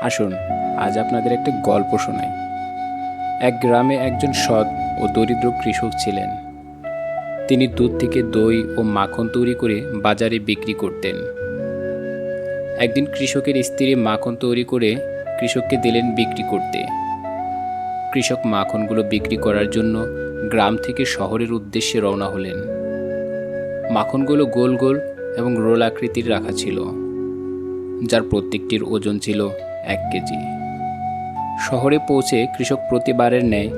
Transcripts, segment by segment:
আসুন, আজ আপনাদের একটা গল্প শোনাই। এক গ্রামে একজন সৎ ও দরিদ্র কৃষক ছিলেন। তিনি দুধ থেকে দই ও মাখন তৈরি করে বাজারে বিক্রি করতেন। একদিন কৃষকের স্ত্রী মাখন তৈরি করে কৃষককে দিলেন বিক্রি করতে। কৃষক মাখনগুলো বিক্রি করার জন্য গ্রাম থেকে শহরের উদ্দেশ্যে রওনা হলেন। মাখনগুলো গোল গোল এবং রোল আকৃতির রাখা ছিল। যার প্রত্যেকটির ওজন ছিল এক কেজি। শহরে পৌঁছে কৃষক প্রতিবারের ন্যায়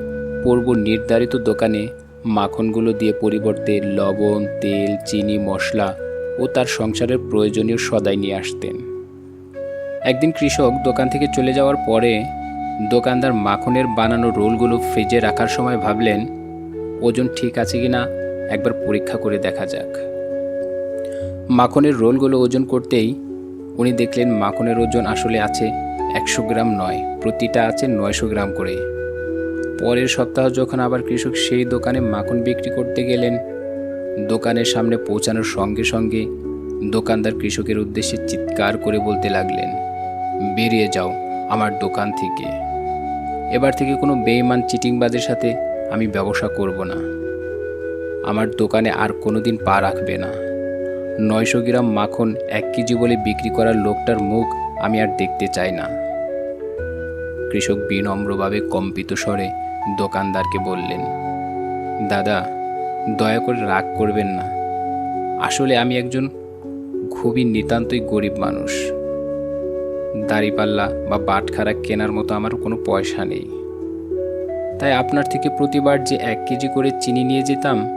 পূর্ব নির্ধারিত দোকানে মাখনগুলো দিয়ে পরিবর্তে লবণ, তেল, চিনি, মশলা ও তার সংসারের প্রয়োজনীয় সদাই নিয়ে আসতেন। একদিন কৃষক দোকান থেকে চলে যাওয়ার পরে দোকানদার মাখনের বানানো রোলগুলো ফ্রিজে রাখার সময় ভাবলেন, ওজন ঠিক আছে কি না? একবার পরীক্ষা করে দেখা যাক। মাখনের রোলগুলো ওজন করতেই উনি দেখলেন মাখনের ওজন আসলে আছে একশো গ্রাম নয়, প্রতিটা আছে নয়শো গ্রাম করে। পরের সপ্তাহ যখন আবার কৃষক সেই দোকানে মাখন বিক্রি করতে গেলেন, দোকানের সামনে পৌঁছানোর সঙ্গে সঙ্গে দোকানদার কৃষকের উদ্দেশ্যে চিৎকার করে বলতে লাগলেন, বেরিয়ে যাও আমার দোকান থেকে। এবার থেকে কোনো বেইমান চিটিংবাজের সাথে আমি ব্যবসা করব না। আমার দোকানে আর কোনো দিন পা রাখবে না। নয়শো গ্রাম মাখন এক কেজি বলে বিক্রি করার লোকটার মুখ আমি আর দেখতে চাই না। কৃষক বিনম্রভাবে কম্পিত স্বরে দোকানদারকে বললেন, দাদা, দয়া করে রাগ করবেন না। আসলে আমি একজন খুবই নিতান্তই গরিব মানুষ। দাড়িপাল্লা বা বাটখারা কেনার মতো আমার কোনো পয়সা নেই। তাই আপনার থেকে প্রতিবার যে এক কেজি করে চিনি নিয়ে যেতাম,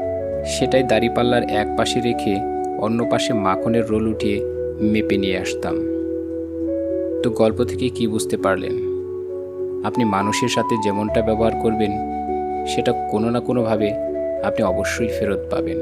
সেটাই দাড়িপাল্লার এক পাশে রেখে অন্য পাশে মাখনের রোল উঠিয়ে মেপে নিয়ে আসতাম। তো গল্প থেকে কি বুঝতে পারলেন? আপনি মানুষের সাথে যেমনটা ব্যবহার করবেন, সেটা কোনো না কোনোভাবে আপনি অবশ্যই ফেরত পাবেন।